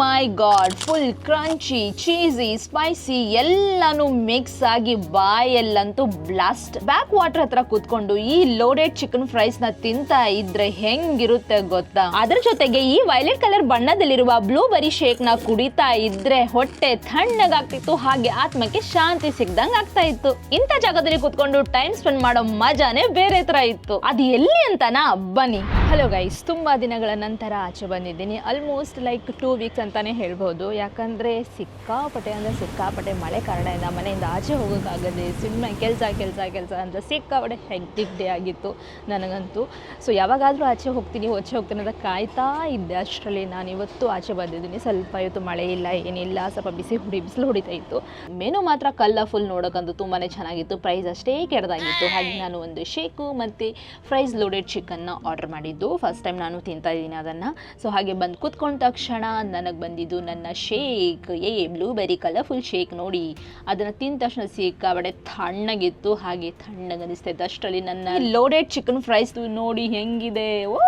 My god full crunchy cheesy spicy ಎಲ್ಲಾನು mix ಆಗಿ ಬಾಯಲ್ಲಂತೂ ಬ್ಲಾಸ್ಟ್ ಬ್ಯಾಕ್ ವಾಟರ್ ಹತ್ರ ಕೂತ್ಕೊಂಡು ಈ ಲೋಡೆಡ್ ಚಿಕನ್ ಫ್ರೈಸ್ನ ತಿಂತಾ ಇದ್ರೆ ಹೆಂಗಿರುತ್ತೆ ಗೊತ್ತಾ? ಅದ್ರ ಜೊತೆಗೆ ಈ ವೈಲೆಟ್ ಕಲರ್ ಬಣ್ಣದಲ್ಲಿರುವ ಬ್ಲೂಬೆರಿ ಶೇಕ್ನ ಕುಡಿತಾ ಇದ್ರೆ ಹೊಟ್ಟೆ ತಣ್ಣಗಾಗ್ತಿತ್ತು, ಹಾಗೆ ಆತ್ಮಕ್ಕೆ ಶಾಂತಿ ಸಿಗ್ದಂಗ್ ಆಗ್ತಾ ಇತ್ತು. ಇಂಥ ಜಾಗದಲ್ಲಿ ಕೂತ್ಕೊಂಡು ಟೈಮ್ ಸ್ಪೆಂಡ್ ಮಾಡೋ ಮಜಾನೇ ಬೇರೆ ತರ ಇತ್ತು. ಅದು ಎಲ್ಲಿ ಅಂತನಾ? ಬನ್ನಿ. ಹಲೋ ಗೈಸ್ ತುಂಬಾ ದಿನಗಳ ನಂತರ ಆಚೆ ಬಂದಿದ್ದೀನಿ. ಆಲ್ಮೋಸ್ಟ್ ಲೈಕ್ ಟೂ ವೀಕ್ಸ್ ಅಂತಾನೆ ಹೇಳ್ಬೋದು. ಯಾಕಂದರೆ ಸಿಕ್ಕಾಪಟ್ಟೆ ಅಂದರೆ ಸಿಕ್ಕಾಪಟ್ಟೆ ಮಳೆ ಕಾರಣದಿಂದ ಮನೆಯಿಂದ ಆಚೆ ಹೋಗೋಕ್ಕಾಗದೆ ಸುಮ್ಮನೆ ಕೆಲಸ ಕೆಲಸ ಕೆಲಸ ಅಂತ ಸಿಕ್ಕಾಪಟ್ಟೆ ಹೆಕ್ಟಿಕ್ ಡೇ ಆಗಿತ್ತು ನನಗಂತೂ. ಸೊ ಯಾವಾಗಾದರೂ ಆಚೆ ಹೋಗ್ತೀನಿ ಆಚೆ ಹೋಗ್ತೀನಿ ಅಂತ ಕಾಯ್ತಾ ಇದ್ದೆ. ಅಷ್ಟರಲ್ಲಿ ನಾನು ಇವತ್ತು ಆಚೆ ಬಂದಿದ್ದೀನಿ. ಸ್ವಲ್ಪ ಇವತ್ತು ಮಳೆ ಇಲ್ಲ, ಏನಿಲ್ಲ. ಸ್ವಲ್ಪ ಬಿಸಿ ಹುಡಿ, ಬಿಸಿಲು ಹೊಡಿತಾ ಇತ್ತು. ಮೆನು ಮಾತ್ರ ಕಲರ್ಫುಲ್ ನೋಡೋಕ್ಕಂತೂ ತುಂಬಾ ಚೆನ್ನಾಗಿತ್ತು. ಪ್ರೈಸ್ ಅಷ್ಟೇ ಕೆಡ್ದಾಗಿತ್ತು. ಹಾಗೆ ನಾನು ಒಂದು ಶೇಕು ಮತ್ತು ಫ್ರೈಸ್ ಲೋಡೆಡ್ ಚಿಕನ್ನ ಆರ್ಡರ್ ಮಾಡಿದ್ದು. ಫಸ್ಟ್ ಟೈಮ್ ನಾನು ತಿಂತಾ ಇದ್ದೀನಿ ಅದನ್ನು. ಸೊ ಹಾಗೆ ಬಂದು ಕೂತ್ಕೊಂಡ ತಕ್ಷಣ ನನಗೆ ಬಂದಿದ್ದು. ನನ್ನ ಶೇಕ್, ಏ ಬ್ಲೂಬೆರಿ ಕಲರ್ಫುಲ್ ಶೇಕ್ ನೋಡಿ. ಅದನ್ನು ತಿಂದ ತಕ್ಷಣ ಸಿಕ್ಕಾಬಡೆ ತಣ್ಣಗಿತ್ತು. ಹಾಗೆ ತಣ್ಣಗನಿಸ್ತಾ ಇತ್ತು. ಅಷ್ಟರಲ್ಲಿ ನನ್ನ ಲೋಡೆಡ್ ಚಿಕನ್ ಫ್ರೈಸ್ ನೋಡಿ ಹೆಂಗಿದೆ. ಓ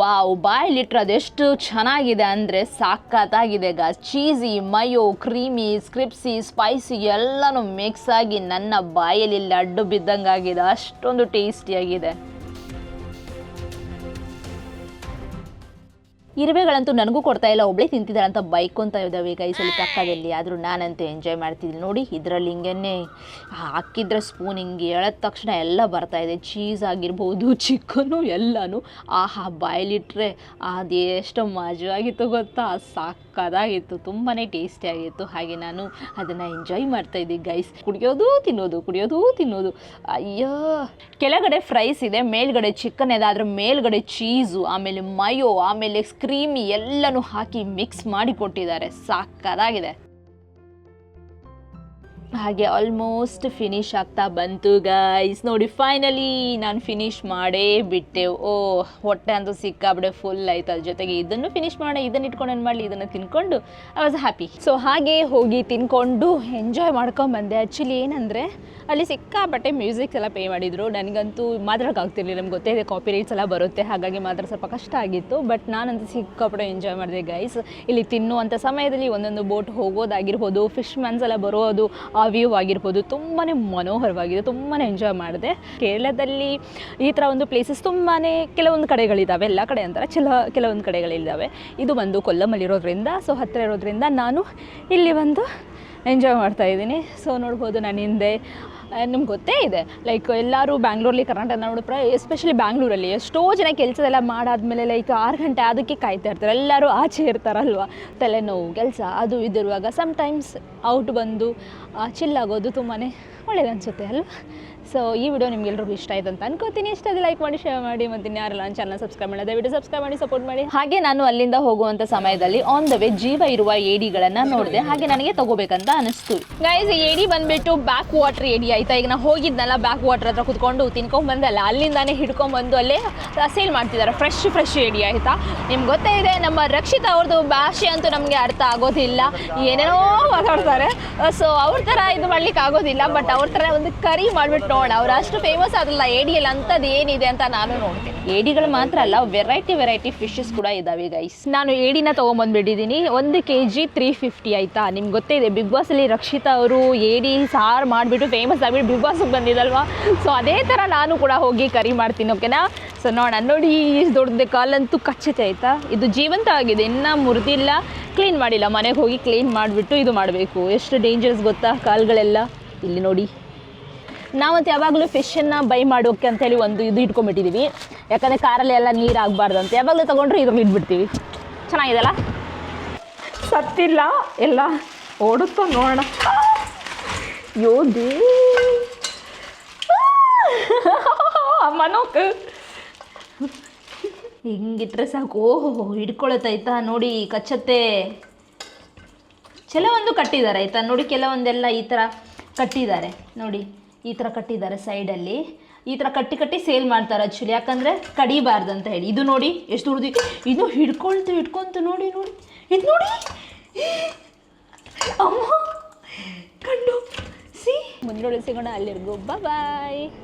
ವಾವ್ ಬಾಯಲ್ಲಿಟ್ರೆ ಅದೆಷ್ಟು ಚೆನ್ನಾಗಿದೆ ಅಂದರೆ ಸಾಕತ್ತಾಗಿದೆ ಗಾ ಚೀಸಿ ಮಯೋ ಕ್ರೀಮಿ ಸ್ಕ್ರಿಪ್ಸಿ ಸ್ಪೈಸಿ ಎಲ್ಲನೂ ಮಿಕ್ಸ್ ಆಗಿ ನನ್ನ ಬಾಯಲ್ಲಿ ಲಡ್ಡು ಬಿದ್ದಂಗಾಗಿದೆ. ಅಷ್ಟೊಂದು ಟೇಸ್ಟಿಯಾಗಿದೆ ಇರುವೆಗಳಂತೂ ನನಗೂ ಕೊಡ್ತಾ ಇಲ್ಲ. ಒಬ್ಳೆ ತಿಂತಿದ್ದಾಳೆ ಅಂತ ಬೈಕೊಂತ ಇದ್ದಾವೆ ಕೈಸಲ್ಲಿ ಪಕ್ಕದಲ್ಲಿ. ಆದರೂ ನಾನಂತೂ ಎಂಜಾಯ್ ಮಾಡ್ತಿದ್ದೀನಿ. ನೋಡಿ, ಇದರಲ್ಲಿ ಹಿಂಗೆ ಹಾಕಿದ್ರೆ ಸ್ಪೂನ್ ಹಿಂಗೆ ಎಳೆದ ತಕ್ಷಣ ಎಲ್ಲ ಬರ್ತಾ ಇದೆ. ಚೀಸ್ ಆಗಿರ್ಬೋದು ಚಿಕನು ಎಲ್ಲನೂ. ಆಹಾ ಬಾಯಲ್ಲಿಟ್ರೆ ಅದೆಷ್ಟು ಮಜವಾಗಿತ್ತು ಗೊತ್ತಾ? ಸಾಕದಾಗಿತ್ತು. ತುಂಬಾ ಟೇಸ್ಟಿಯಾಗಿತ್ತು ಹಾಗೆ ನಾನು ಅದನ್ನು ಎಂಜಾಯ್ ಮಾಡ್ತಾ ಇದ್ದೆ ಗೈಸ್ ಕುಡಿಯೋದು ತಿನ್ನೋದು ಕುಡಿಯೋದು ತಿನ್ನೋದು. ಅಯ್ಯೋ. ಕೆಳಗಡೆ ಫ್ರೈಸ್ ಇದೆ, ಮೇಲ್ಗಡೆ ಚಿಕನ್ ಇದೆ ಅದ್ರ ಮೇಲ್ಗಡೆ ಚೀಸು ಆಮೇಲೆ ಮಯೋ ಆಮೇಲೆ ಕ್ರೀಮಿ ಎಲ್ಲನೂ ಹಾಕಿ ಮಿಕ್ಸ್ ಮಾಡಿ ಕೊಟ್ಟಿದ್ದಾರೆ. ಸಾಕದಾಗಿದೆ. ಹಾಗೆ ಆಲ್ಮೋಸ್ಟ್ ಫಿನಿಶ್ ಆಗ್ತಾ ಬಂತು ಗೈಸ್ ನೋಡಿ ಫೈನಲಿ ನಾನು ಫಿನಿಶ್ ಮಾಡೇ ಬಿಟ್ಟೆ. ಓ ಹೊಟ್ಟೆ ಅಂತೂ ಸಿಕ್ಕಾಬಿಡೆ ಫುಲ್ ಆಯ್ತು. ಅದ್ರ ಜೊತೆಗೆ ಇದನ್ನು ಫಿನಿಶ್ ಮಾಡೋಣ, ಇದನ್ನು ಇಟ್ಕೊಂಡು ಏನು ಮಾಡಲಿ? ಇದನ್ನು ತಿನ್ಕೊಂಡು ಐ ವಾಸ್ ಹ್ಯಾಪಿ ಸೊ ಹಾಗೆ ಹೋಗಿ ತಿನ್ಕೊಂಡು ಎಂಜಾಯ್ ಮಾಡ್ಕೊಂಡು ಬಂದೆ. ಆ್ಯಕ್ಚುಲಿ ಏನಂದರೆ, ಅಲ್ಲಿ ಸಿಕ್ಕಾಪಟ್ಟೆ ಮ್ಯೂಸಿಕ್ಸ್ ಎಲ್ಲ ಪೇ ಮಾಡಿದರು. ನನಗಂತೂ ಮಾತಾಡೋಕ್ಕಾಗ್ತಿರ್ಲಿಲ್ಲ ನಮ್ಗೆ ಗೊತ್ತೇ ಇದೆ ಕಾಪಿ ರೈಟ್ಸ್ ಎಲ್ಲ ಬರುತ್ತೆ. ಹಾಗಾಗಿ ಮಾತ್ರ ಸ್ವಲ್ಪ ಕಷ್ಟ ಆಗಿತ್ತು. ಬಟ್ ನಾನಂತೂ ಸಿಕ್ಕಾಪಟ್ಟೆ ಎಂಜಾಯ್ ಮಾಡಿದೆ ಗೈಸ್ ಇಲ್ಲಿ ತಿನ್ನುವಂಥ ಸಮಯದಲ್ಲಿ ಒಂದೊಂದು ಬೋಟ್ ಹೋಗೋದಾಗಿರ್ಬೋದು ಫಿಶ್ ಮ್ಯಾನ್ಸ್ ಎಲ್ಲ ಬರೋದು ವ್ಯೂ ಆಗಿರ್ಬೋದು ತುಂಬಾ ಮನೋಹರವಾಗಿದೆ ತುಂಬಾ ಎಂಜಾಯ್ ಮಾಡಿದೆ. ಕೇರಳದಲ್ಲಿ ಈ ಥರ ಒಂದು ಪ್ಲೇಸಸ್ ತುಂಬಾ ಕೆಲವೊಂದು ಕಡೆಗಳಿದ್ದಾವೆ ಎಲ್ಲ ಕಡೆ ಅಂತಾರೆ, ಚಲ, ಕೆಲವೊಂದು ಕಡೆಗಳಿದ್ದಾವೆ ಇದು ಬಂದು ಕೊಲ್ಲಮಲ್ಲಿರೋದ್ರಿಂದ ಸೊ ಹತ್ತಿರ ಇರೋದ್ರಿಂದ ನಾನು ಇಲ್ಲಿ ಬಂದು ಎಂಜಾಯ್ ಮಾಡ್ತಾ ಇದ್ದೀನಿ. ಸೊ ನೋಡ್ಬೋದು, ನಾನು ಹಿಂದೆ ನಿಮ್ಗೆ ಗೊತ್ತೇ ಇದೆ. ಲೈಕ್ ಎಲ್ಲರೂ ಬ್ಯಾಂಗ್ಳೂರಲ್ಲಿ ಕರ್ನಾಟಕ ನೋಡಿದ್ರೆ ಎಸ್ಪೆಷಲಿ ಬ್ಯಾಂಗ್ಳೂರಲ್ಲಿ ಎಷ್ಟೋ ಜನ ಕೆಲಸದೆಲ್ಲ ಮಾಡಾದ್ಮೇಲೆ ಲೈಕ್ ಆರು ಗಂಟೆ ಅದಕ್ಕೆ ಕಾಯ್ತಾ ಇರ್ತಾರೆ. ಎಲ್ಲರೂ ಆಚೆ ಇರ್ತಾರಲ್ವ? ತಲೆನೋವು, ಕೆಲಸ, ಅದು ಇದಿರುವಾಗ ಸಮ್ಟೈಮ್ಸ್ ಔಟ್ ಬಂದು ಚಿಲ್ಲಾಗೋದು ತುಂಬಾ ಒಳ್ಳೇದು ಅನಿಸುತ್ತೆ ಅಲ್ವಾ? ಸೊ ಈ ವಿಡಿಯೋ ನಿಮ್ಗೆಲ್ರಿಗೂ ಇಷ್ಟ ಆಯ್ತು ಅಂತ ಅನ್ಕೋತೀನಿ. ಇಷ್ಟ ಅದು ಲೈಕ್ ಮಾಡಿ ಶೇರ್ ಮಾಡಿ ಮತ್ತು ಇನ್ಯಾರಲ್ಲ ನನ್ನ ಚಾನಲ್ ಸಬ್ಸ್ಕ್ರೈಬ್ ಮಾಡಿ ದಯವಿಟ್ಟು ಸಬ್ಸ್ಕ್ರೈಬ್ ಮಾಡಿ ಸಪೋರ್ಟ್ ಮಾಡಿ. ಹಾಗೆ ನಾನು ಅಲ್ಲಿಂದ ಹೋಗುವಂಥ ಸಮಯದಲ್ಲಿ ಆನ್ ದ ವೇ ಜೀವ ಇರುವ ಏಡಿಗಳನ್ನು ನೋಡಿದೆ. ಹಾಗೆ ನನಗೆ ತಗೋಬೇಕಂತ ಅನಿಸ್ತು. ಗೈಸ್ ಏಡಿ ಬಂದ್ಬಿಟ್ಟು ಬ್ಯಾಕ್ ವಾಟರ್ ಏಡಿ ಆಯ್ತಾ ಈಗ ನಾವು ಹೋಗಿದ್ನಲ್ಲ ಬ್ಯಾಕ್ ವಾಟರ್ ಹತ್ರ ಕುತ್ಕೊಂಡು ತಿನ್ಕೊಂಡ್ ಬಂದಲ್ಲ ಅಲ್ಲಿಂದಾನೇ ಹಿಡ್ಕೊಂಡ್ಬಂದು ಅಲ್ಲೇ ಸೇಲ್ ಮಾಡ್ತಿದ್ದಾರೆ. ಫ್ರೆಶ್ ಫ್ರೆಶ್ ಏಡಿ ಆಯ್ತಾ? ನಿಮ್ಗೆ ಗೊತ್ತೇ ಇದೆ ನಮ್ಮ ರಕ್ಷಿತಾ ಅವ್ರದ್ದು ಭಾಷೆ ಅಂತೂ ನಮಗೆ ಅರ್ಥ ಆಗೋದಿಲ್ಲ. ಏನೇನೋ ಮಾತಾಡ್ತಾರೆ. ಸೊ ಅವ್ರ ಥರ ಇದು ಮಾಡ್ಲಿಕ್ಕೆ ಆಗೋದಿಲ್ಲ ಬಟ್ ಅವ್ರ ಥರ ಒಂದು ಕರಿ ಮಾಡ್ಬಿಟ್ಟು ನೋಡೋಣ ಅವ್ರು ಅಷ್ಟು ಫೇಮಸ್ ಆದಲ್ಲ ಏಡಿಯಲ್ಲಿ ಅಂಥದ್ದು ಏನಿದೆ ಅಂತ ನಾನು ನೋಡ್ತೀನಿ. ಏಡಿಗಳು ಮಾತ್ರ ಅಲ್ಲ ವೆರೈಟಿ ವೆರೈಟಿ ಫಿಶಸ್ ಕೂಡ ಇದಾವೆ ಗೈಸ್ ನಾನು ಏಡಿನ ತೊಗೊಂಬಂದ್ಬಿಟ್ಟಿದ್ದೀನಿ. ಒಂದು ಕೆ ಜಿ ತ್ರೀ ಫಿಫ್ಟಿ ಆಯ್ತಾ? ನಿಮ್ಗೆ ಗೊತ್ತೇ ಇದೆ ಬಿಗ್ ಬಾಸಲ್ಲಿ ರಕ್ಷಿತಾ ಅವರು ಏಡಿ ಸಾರು ಮಾಡಿಬಿಟ್ಟು ಫೇಮಸ್ ಆಗಿಬಿಟ್ಟು ಬಿಗ್ ಬಾಸ್ಗೆ ಬಂದಿದ್ದಲ್ವಾ ಸೊ ಅದೇ ಥರ ನಾನು ಕೂಡ ಹೋಗಿ ಕರಿ ಮಾಡ್ತೀನಿ ಓಕೆನಾ ಸೊ ನೋಡೋಣ. ನೋಡಿ, ಈ ದೊಡ್ಡ ಕಾಲಂತೂ ಕಚ್ಚತೆ ಆಯಿತಾ? ಇದು ಜೀವಂತ ಆಗಿದೆ. ಇನ್ನೂ ಮುರಿದಿಲ್ಲ. ಕ್ಲೀನ್ ಮಾಡಿಲ್ಲ. ಮನೆಗೆ ಹೋಗಿ ಕ್ಲೀನ್ ಮಾಡಿಬಿಟ್ಟು ಇದು ಮಾಡಬೇಕು. ಎಷ್ಟು ಡೇಂಜರ್ಸ್ ಗೊತ್ತಾ ಕಾಲುಗಳೆಲ್ಲ? ಇಲ್ಲಿ ನೋಡಿ. ನಾವಂತ ಯಾವಾಗಲೂ ಫಿಶನ್ನು ಬೈ ಮಾಡೋಕೆ ಅಂತೇಳಿ ಒಂದು ಇದು ಇಟ್ಕೊಂಡ್ಬಿಟ್ಟಿದ್ದೀವಿ ಯಾಕಂದರೆ ಕಾರಲ್ಲಿ ಎಲ್ಲ ನೀರು ಆಗಬಾರ್ದು ಅಂತ ಯಾವಾಗಲೂ ತೊಗೊಂಡ್ರೆ ಇದ್ರಲ್ಲಿ ಇಟ್ಬಿಡ್ತೀವಿ ಚೆನ್ನಾಗಿದೆಲ್ಲ ಸತ್ತಿಲ್ಲ. ಎಲ್ಲ ಓಡುತ್ತೋ ನೋಡೋಣ. ಯೋಧಿ ನೋಕ ಹಿಂಗಿಟ್ರೆ ಸಾಕು, ಓಹೋ ಹಿಡ್ಕೊಳತ್ತಾಯ್ತಾ ನೋಡಿ, ಕಚ್ಚತ್ತೆ. ಕೆಲವೊಂದು ಕಟ್ಟಿದ್ದಾರೆ ಆಯಿತಾ? ನೋಡಿ, ಕೆಲವೊಂದೆಲ್ಲ ಈ ಥರ ಕಟ್ಟಿದ್ದಾರೆ. ನೋಡಿ, ಈ ಥರ ಕಟ್ಟಿದ್ದಾರೆ ಸೈಡಲ್ಲಿ. ಈ ಥರ ಕಟ್ಟಿ ಕಟ್ಟಿ ಸೇಲ್ ಮಾಡ್ತಾರೆ ಆ್ಯಕ್ಚುಲಿ ಯಾಕಂದರೆ ಕಡಿಬಾರ್ದು ಅಂತ ಹೇಳಿ. ಇದು ನೋಡಿ, ಎಷ್ಟು ದುಡ್ದು ಇದು. ಹಿಡ್ಕೊಳ್ತು, ಹಿಡ್ಕೊಂತು ನೋಡಿ ನೋಡಿ. ಇದು ನೋಡಿ. ಅಮ್ಮ, ಕಂಡು. ಸಿ ಮುಂದಿನ ಸಿಗೋಣ, ಅಲ್ಲಿರ್ಗು. ಬಾಯ್